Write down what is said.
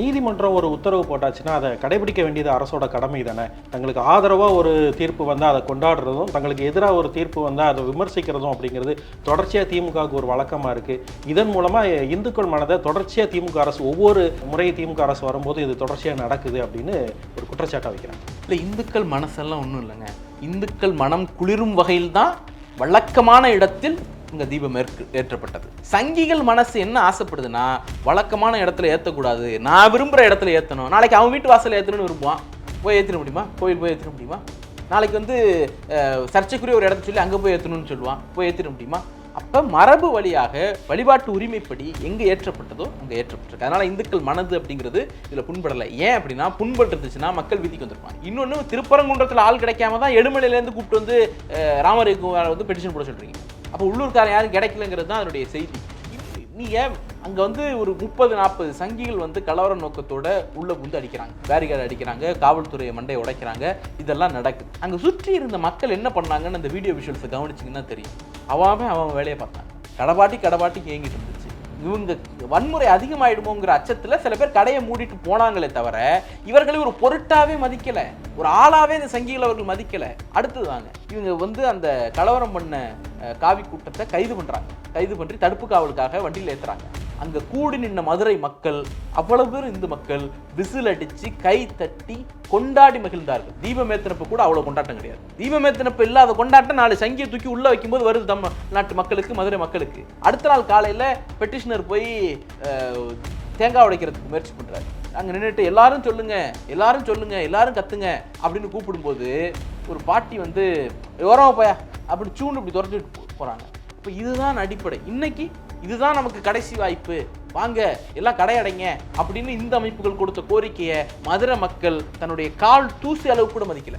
நீதிமன்றம் ஒரு உத்தரவு போட்டாச்சுன்னா அதை கடைபிடிக்க வேண்டியது அரசோட கடமை தானே. தங்களுக்கு ஆதரவாக ஒரு தீர்ப்பு வந்தால் அதை கொண்டாடுறதும் தங்களுக்கு எதிராக ஒரு தீர்ப்பு வந்தால் அதை விமர்சிக்கிறதும் அப்படிங்கிறது தொடர்ச்சியாக திமுகவுக்கு ஒரு வழக்கமாக இருக்குது இதன் மூலமாக இந்துக்கள் மனதை தொடர்ச்சியாக திமுக அரசு ஒவ்வொரு முறை திமுக அரசு வரும்போது இது தொடர்ச்சியாக நடக்குது அப்படின்னு ஒரு குற்றச்சாட்டை வைக்கிறாங்க. இல்லை இந்துக்கள் மனசெல்லாம் ஒன்றும் இல்லைங்க. இந்துக்கள் மனம் குளிரும் வகையில் தான் வழக்கமான இடத்தில் இங்கே தீபம் ஏற்றப்பட்டது. சங்கிகள் மனசு என்ன ஆசைப்படுதுன்னா வழக்கமான இடத்துல ஏற்றக்கூடாது நான் விரும்புகிற இடத்துல ஏற்றணும் நாளைக்கு அவன் வீட்டு வாசலில் ஏற்றணும்னு விரும்புவான். போய் ஏற்றிட முடியுமா? கோயில் போய் ஏற்றிட முடியுமா? நாளைக்கு வந்து சர்ச்சைக்குரிய ஒரு இடத்த சொல்லி அங்கே போய் ஏற்றணும்னு சொல்லுவான். போய் ஏற்றிட முடியுமா? அப்போ மரபு வழியாக வழிபாட்டு உரிமைப்படி எங்கே ஏற்றப்பட்டதோ அங்கே ஏற்றப்பட்டிருக்கு. அதனால் இந்துக்கள் மனது அப்படிங்கிறது இதில் புண்படலை. ஏன் அப்படின்னா புண்பட்டு இருந்துச்சுன்னா மக்கள் வீதிக்கு வந்திருப்பாங்க இன்னொன்று திருப்பரங்குன்றத்தில் ஆள் கிடைக்காம தான் எடுமலையிலேருந்து கூப்பிட்டு வந்து அஹ், ராமருக்கு வந்து பெட்டிஷன் போட சொல்கிறீங்க அப்போ உள்ளூர்காரன் யாரும் கிடைக்கலங்கிறது தான் அதனுடைய செய்தி. நீ ஏன் அங்கே வந்து ஒரு முப்பது நாற்பது சங்கிகள் வந்து கலவர நோக்கத்தோட உள்ள புந்து அடிக்கிறாங்க. பேரிகார்டு அடிக்கிறாங்க காவல்துறையை மண்டையை உடைக்கிறாங்க இதெல்லாம் நடக்குது. அங்கே சுற்றி இருந்த மக்கள் என்ன பண்ணாங்கன்னு அந்த வீடியோ விஷுவல்ஸை கவனிச்சிங்கன்னா தெரியும். அவன் அவன் வேலையை பார்த்தான். கடபாட்டி கடபாட்டி ஏங்கிட்டு இவங்க வன்முறை அதிகமாயிடுமோங்கிற அச்சத்தில் சில பேர் கடையை மூடிட்டு போனாங்களே தவிர இவர்களை ஒரு பொருட்டாவே மதிக்கலை. ஒரு ஆளாவே இந்த சங்கிகள் அவர்கள் மதிக்கலை. அடுத்தது வாங்க. இவங்க வந்து அந்த கலவரம் பண்ண காவி கூட்டத்தை கைது பண்ணுறாங்க கைது பண்ணி தடுப்பு காவலுக்காக வண்டியில் ஏற்றுறாங்க அங்கே கூடி நின்ன மதுரை மக்கள் அவ்வளவு பேர் இந்து மக்கள் விசில் அடித்து கை தட்டி கொண்டாடி மகிழ்ந்தார்கள். தீபமேத்தனப்பு கூட அவ்வளோ கொண்டாட்டம் கிடையாது. தீபமேத்தனப்பு இல்லாத கொண்டாட்டம் நாலு சங்கியை தூக்கி உள்ள வைக்கும்போது வருது தம் நாட்டு மக்களுக்கு மதுரை மக்களுக்கு. அடுத்த நாள் காலையில் பெட்டிஷனர் போய் தேங்காய் உடைக்கிறதுக்கு முயற்சி பண்ணுறாரு அங்கே நின்றுட்டு எல்லாரும் சொல்லுங்க எல்லாரும் சொல்லுங்க எல்லாரும் கத்துங்க அப்படின்னு கூப்பிடும்போது ஒரு பாட்டி வந்து ஓரமா போயா அப்படி சூண்டு இப்படி துரத்திட்டு போகிறாங்க இப்போ இதுதான் அடிப்படை. இன்னைக்கு இதுதான் நமக்கு கடைசி வாய்ப்பு. வாங்க எல்லாம் கடையடைங்க அப்படின்னு இந்த அமைப்புகள் கொடுத்த கோரிக்கையை மதுரை மக்கள் தன்னுடைய கால் தூசி அளவு கூட மதிக்கல.